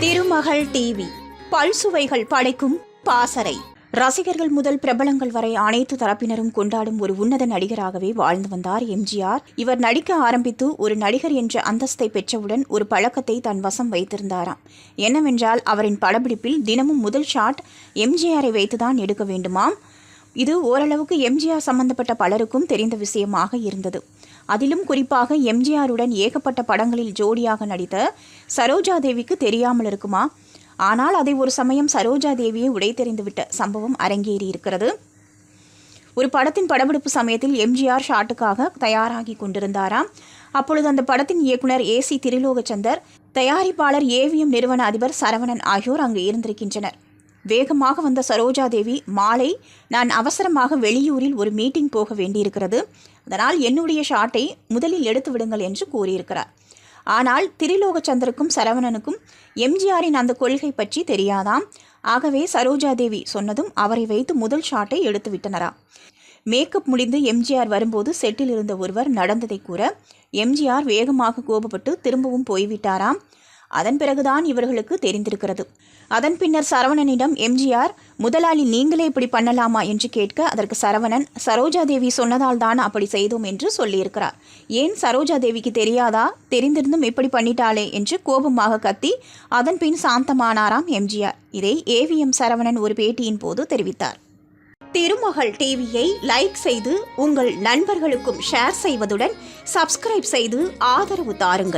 திருமகள் TV. பல்சுவைகள் படைக்கும் பாசறை. ரசிகர்கள் முதல் பிரபலங்கள் வரை அனைத்து தரப்பினரும் கொண்டாடும் ஒரு உன்னத நடிகராகவே வாழ்ந்து வந்தார் எம்ஜிஆர். இவர் நடிக்க ஆரம்பித்து ஒரு நடிகர் என்ற அந்தஸ்தை பெற்றவுடன் ஒரு பழக்கத்தை தன் வசம் வைத்திருந்தாராம். என்னவென்றால் அவரின் படப்பிடிப்பில் தினமும் முதல் ஷாட் எம்ஜிஆரை வைத்துதான் எடுக்க வேண்டுமாம். இது ஓரளவுக்கு எம்ஜிஆர் சம்பந்தப்பட்ட பலருக்கும் தெரிந்த விஷயமாக இருந்தது. அதிலும் குறிப்பாக எம்ஜிஆருடன் ஏகப்பட்ட படங்களில் ஜோடியாக நடித்த சரோஜா தேவிக்கு தெரியாமல் இருக்குமா? ஆனால் அதை ஒரு சமயம் சரோஜா தேவியை உடைத்தெறிந்துவிட்ட சம்பவம் அரங்கேறி இருக்கிறது. ஒரு படத்தின் படப்பிடிப்பு சமயத்தில் எம்ஜிஆர் ஷாட்டுக்காக தயாராகி கொண்டிருந்தாராம். அப்பொழுது அந்த படத்தின் இயக்குனர் ஏ சி திருலோகச்சந்தர் தயாரிப்பாளர் ஏவிஎம் நிறுவன அதிபர் சரவணன் ஆகியோர் அங்கு இருந்திருக்கின்றனர். வேகமாக வந்த சரோஜா தேவி மாலை நான் அவசரமாக வெளியூரில் ஒரு மீட்டிங் போக வேண்டியிருக்கிறது. அதனால் என்னுடைய ஷாட்டை முதலில் எடுத்து விடுங்கள் என்று கூறியிருக்கிறார். ஆனால் திரிலோகச்சந்தருக்கும் சரவணனுக்கும் எம்ஜிஆரின் அந்த கொள்கை பற்றி தெரியாதாம். ஆகவே சரோஜா தேவி சொன்னதும் அவரை வைத்து முதல் ஷாட்டை எடுத்து விட்டனரா. மேக்கப் முடிந்து எம்ஜிஆர் வரும்போது செட்டில் இருந்த ஒருவர் நடந்ததை கூற எம்ஜிஆர் வேகமாக கோபப்பட்டு திரும்பவும் போய்விட்டாராம். அதன் பிறகுதான் இவர்களுக்கு தெரிந்திருக்கிறது. அதன் பின்னர் சரவணனிடம் எம்ஜிஆர் முதலாளி நீங்களே இப்படி பண்ணலாமா? என்று கேட்க அதற்கு சரவணன் சரோஜா தேவி சொன்னதால் தான் அப்படி செய்தோம் என்று சொல்லியிருக்கிறார். ஏன் சரோஜா தேவிக்கு தெரியாதா? தெரிந்திருந்தும் இப்படி பண்ணிட்டாளே என்று கோபமாக கத்தி அதன் பின் சாந்தமானாராம் எம்ஜிஆர். இதை ஏவிஎம் சரவணன் ஒரு பேட்டியின் போது தெரிவித்தார். திருமகள் டிவியை லைக் செய்து உங்கள் நண்பர்களுக்கும் ஷேர் செய்வதுடன் சப்ஸ்கிரைப் செய்து ஆதரவு தாருங்கள்.